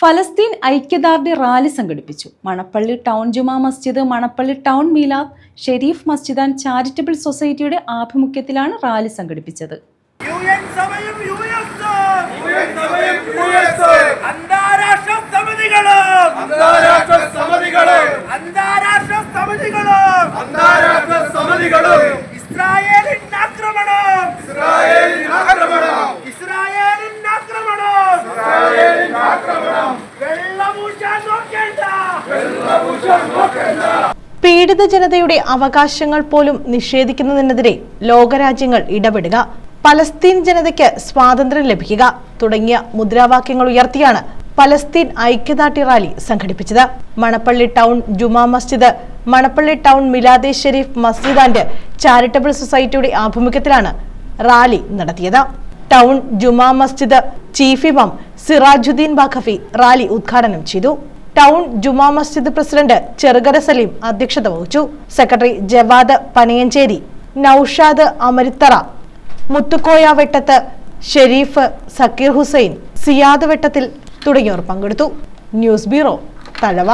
ഫലസ്തീൻ ഐക്യദാർഢ്യ റാലി സംഘടിപ്പിച്ചു. Manappally town Juma Masjid Manappally town Milad Sharif Masjid and charitable സൊസൈറ്റിയുടെ ആഭിമുഖ്യത്തിലാണ് റാലി സംഘടിപ്പിച്ചത്. അന്താരാഷ്ട്ര സമിതികളും. പീഡിത ജനതയുടെ അവകാശങ്ങൾ പോലും നിഷേധിക്കുന്നതിനെതിരെ ലോകരാജ്യങ്ങൾ ഇടപെടുക. പലസ്തീൻ ജനതയ്ക്ക് സ്വാതന്ത്ര്യം ലഭിക്കുക തുടങ്ങിയ മുദ്രാവാക്യങ്ങൾ ഉയർത്തിയാണ് പലസ്തീൻ ഐക്യദാർഢ്യ റാലി സംഘടിപ്പിച്ചത്. Manappally town Juma Masjid Manappally town Milade Sharif Masjid and charitable സൊസൈറ്റിയുടെ ആഭിമുഖ്യത്തിലാണ് റാലി നടത്തിയത്. ടൗൺ ജുമാ മസ്ജിദ് ചീഫ് ഇമാം സിറാജുദ്ദീൻ ബാഖഫി റാലി ഉദ്ഘാടനം ചെയ്തു. ടൗൺ ജുമാ മസ്ജിദ് പ്രസിഡന്റ് ചെറുകര സലീം അധ്യക്ഷത വഹിച്ചു. സെക്രട്ടറി ജവാദ് പനയഞ്ചേരി നൌഷാദ് അമരിത്തറ മുത്തുക്കോയ വെട്ടത്ത് ഷെരീഫ് സക്കീർ ഹുസൈൻ സിയാദ് വെട്ടത്തിൽ തുടങ്ങിയവർ പങ്കെടുത്തു. News bureau Thazhava